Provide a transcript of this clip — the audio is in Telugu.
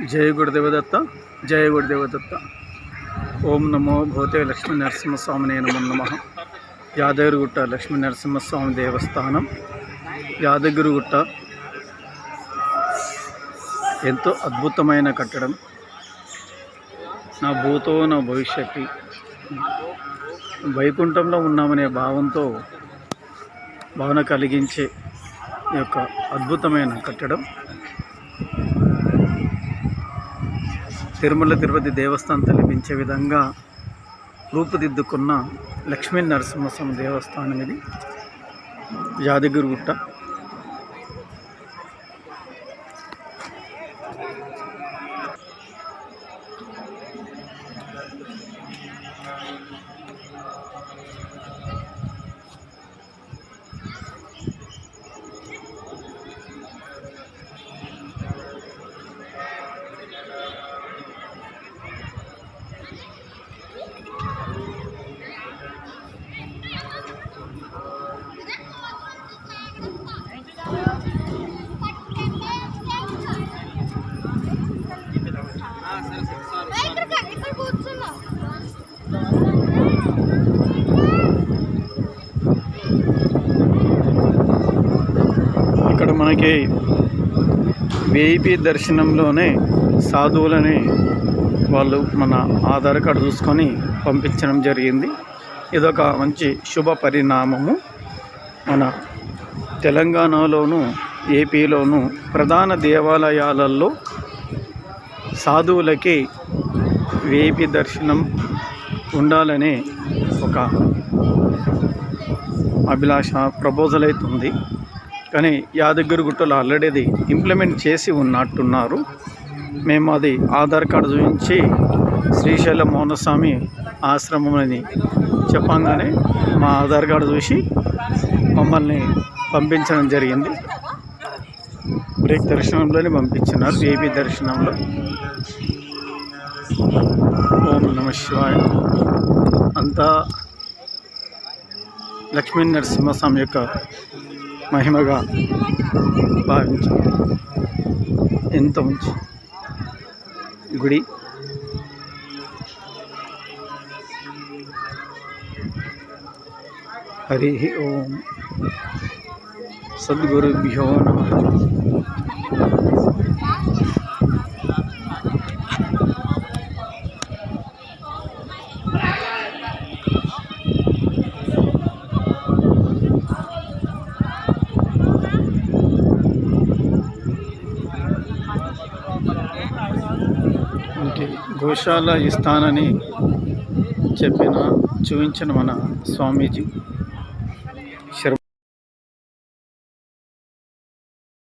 జయ గురుదేవదత్త జయ గురుదేవదత్త. ఓం నమో భూతే లక్ష్మీ నరసింహస్వామినే నమో నమ. యాదగిరిగుట్ట లక్ష్మీ నరసింహస్వామి దేవస్థానం. యాదగిరిగుట్ట ఎంతో అద్భుతమైన కట్టడం. నా భూతో నా భవిష్యత్తు. వైకుంఠంలో ఉన్నామనే భావంతో భావన కలిగించే ఈ యొక్క అద్భుతమైన కట్టడం. తిరుమల తిరుపతి దేవస్థానం తలపించే విధంగా రూపుదిద్దుకున్న లక్ష్మీ నరసింహస్వామి దేవస్థానం ఇది. యాదగిరిగుట్ట. మనకి విఐపి దర్శనంలోనే సాధువులని వాళ్ళు మన ఆధార్ కార్డు చూసుకొని పంపించడం జరిగింది. ఇదొక మంచి శుభ పరిణామము. మన తెలంగాణలోను ఏపీలోను ప్రధాన దేవాలయాలలో సాధువులకి వేపి దర్శనం ఉండాలనే ఒక అభిలాష ప్రపోజల్ అవుతుంది కానీ యాదగిరి గుట్టలో ఆల్రెడీ అది ఇంప్లిమెంట్ చేసి ఉన్నట్టున్నారు. మేము అది ఆధార్ కార్డు చూపించి శ్రీశైలం మౌనస్వామి ఆశ్రమం అని చెప్పంగానే మా ఆధార్ కార్డు చూసి మమ్మల్ని పంపించడం జరిగింది. బ్రేక్ దర్శనంలోనే పంపించినారు ఏపీ దర్శనంలో. ఓం నమ శివాయ. అంతా లక్ష్మీ నరసింహస్వామి యొక్క మహిమగా భావించండి ఎంత మంచి గుడి. హరి ఓం. సద్గురుభ్యో నమ. గోశాల ఇస్తానని చెప్పిన చూపించిన మన స్వామీజీ. శర్మ